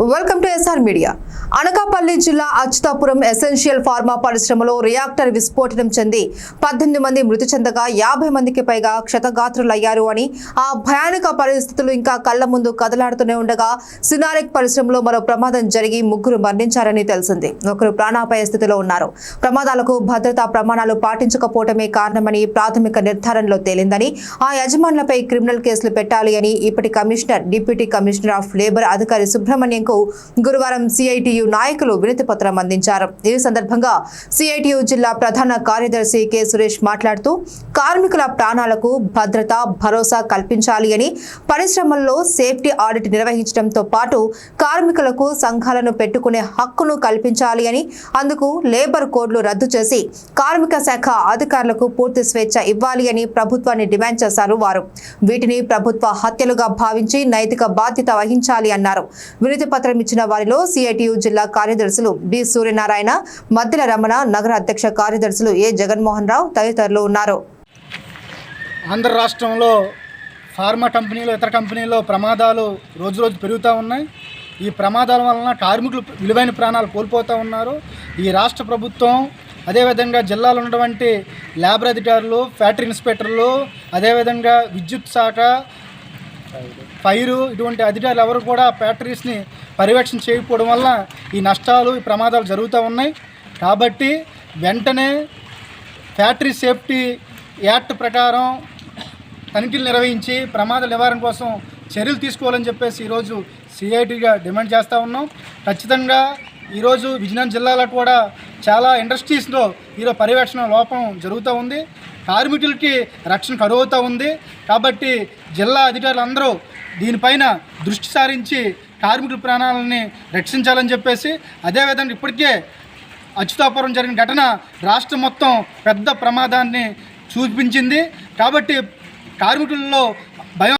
Welcome to S R media Anakapalli జిల్లా Atchutapuram essential pharma పరిశ్రమలో reactor విస్ఫోటనం చెంది పద్దెనిమిది మంది మృతి చెందగా యాభై మందికి పైగా క్షతగాత్రులయ్యారు అని ఆ భయానక పరిస్థితులు ఇంకా కళ్ళ ముందు కదలాడుతూనే ఉండగా సినారెక్ పరిశ్రమలో మరో ప్రమాదం జరిగి ముగ్గురు మరణించారని తెలిసింది. ఒకరు ప్రాణాపాయ స్థితిలో ఉన్నారు. ప్రమాదాలకు భద్రతా ప్రమాణాలు పాటించకపోవటమే కారణమని ప్రాథమిక నిర్ధారణలో తేలిందని ఆ యజమానులపై క్రిమినల్ కేసులు పెట్టాలి అని ఇప్పటి commissioner deputy commissioner of labour అధికారి సుబ్రహ్మణ్యం కు గురువారం సిఐటియు నాయకులు వినతి పత్రం అందించారు. ఈ సందర్భంగా సిఐటియు జిల్లా ప్రధాన కార్యదర్శి కె. సురేష్ మాట్లాడుతూ కార్మికుల ప్రాణాలకు భద్రత భరోసా కల్పించాలి అని పరిశ్రమల్లో సేఫ్టీ ఆడిట్ నిర్వహించడంతో పాటు కార్మికులకు సంఘాలను పెట్టుకునే హక్కును కల్పించాలి అని అందుకు లేబర్ కోడ్లు రద్దు చేసి కార్మిక శాఖ అధికారులకు పూర్తి స్వేచ్ఛ ఇవ్వాలి అని ప్రభుత్వాన్ని డిమాండ్ చేశారు వారు. వీటిని ప్రభుత్వ హత్యలుగా భావించి నైతిక బాధ్యత వహించాలి అన్నారు. వినతి పత్రం ఇచ్చిన వారిలో సిఐటియు జిల్లా కార్యదర్శులు బి సూర్యనారాయణ మద్దెల రమణ నగర అధ్యక్ష కార్యదర్శులు ఏ జగన్మోహన్ రావు తదితరులు ఉన్నారు. ఆంధ్ర రాష్ట్రంలో ఫార్మా కంపెనీలు ఇతర కంపెనీల్లో ప్రమాదాలు రోజు రోజు పెరుగుతూ ఉన్నాయి. ఈ ప్రమాదాల వలన కార్మికులు విలువైన ప్రాణాలు కోల్పోతూ ఉన్నారు. ఈ రాష్ట్ర ప్రభుత్వం అదేవిధంగా జిల్లాలో ఉన్నటువంటి ల్యాబర్ అధికారులు ఫ్యాక్టరీ ఇన్స్పెక్టర్లు అదేవిధంగా విద్యుత్ శాఖ ఫైరు ఇటువంటి అధికారులు ఎవరు కూడా ఫ్యాక్టరీస్ని పర్యవేక్షణ చేయకపోవడం వల్ల ఈ నష్టాలు ఈ ప్రమాదాలు జరుగుతూ ఉన్నాయి. కాబట్టి వెంటనే ఫ్యాక్టరీ సేఫ్టీ యాక్ట్ ప్రకారం తనిఖీలు నిర్వహించి ప్రమాద నివారణ కోసం చర్యలు తీసుకోవాలని చెప్పేసి ఈరోజు సిఐటిగా డిమాండ్ చేస్తూ ఉన్నాం. ఖచ్చితంగా ఈరోజు విజయనగరం జిల్లాలో కూడా చాలా ఇండస్ట్రీస్లో ఈరోజు పర్యవేక్షణ లోపం జరుగుతూ ఉంది. కార్మికులకి రక్షణ కరువుతూ ఉంది. కాబట్టి జిల్లా అధికారులు అందరూ దీనిపైన దృష్టి సారించి కార్మికుల ప్రాణాలని రక్షించాలని చెప్పేసి అదేవిధంగా ఇప్పటికే అచ్యుతాపురం జరిగిన ఘటన రాష్ట్రం మొత్తం పెద్ద ప్రమాదాన్ని చూపించింది. కాబట్టి కార్మికుల్లో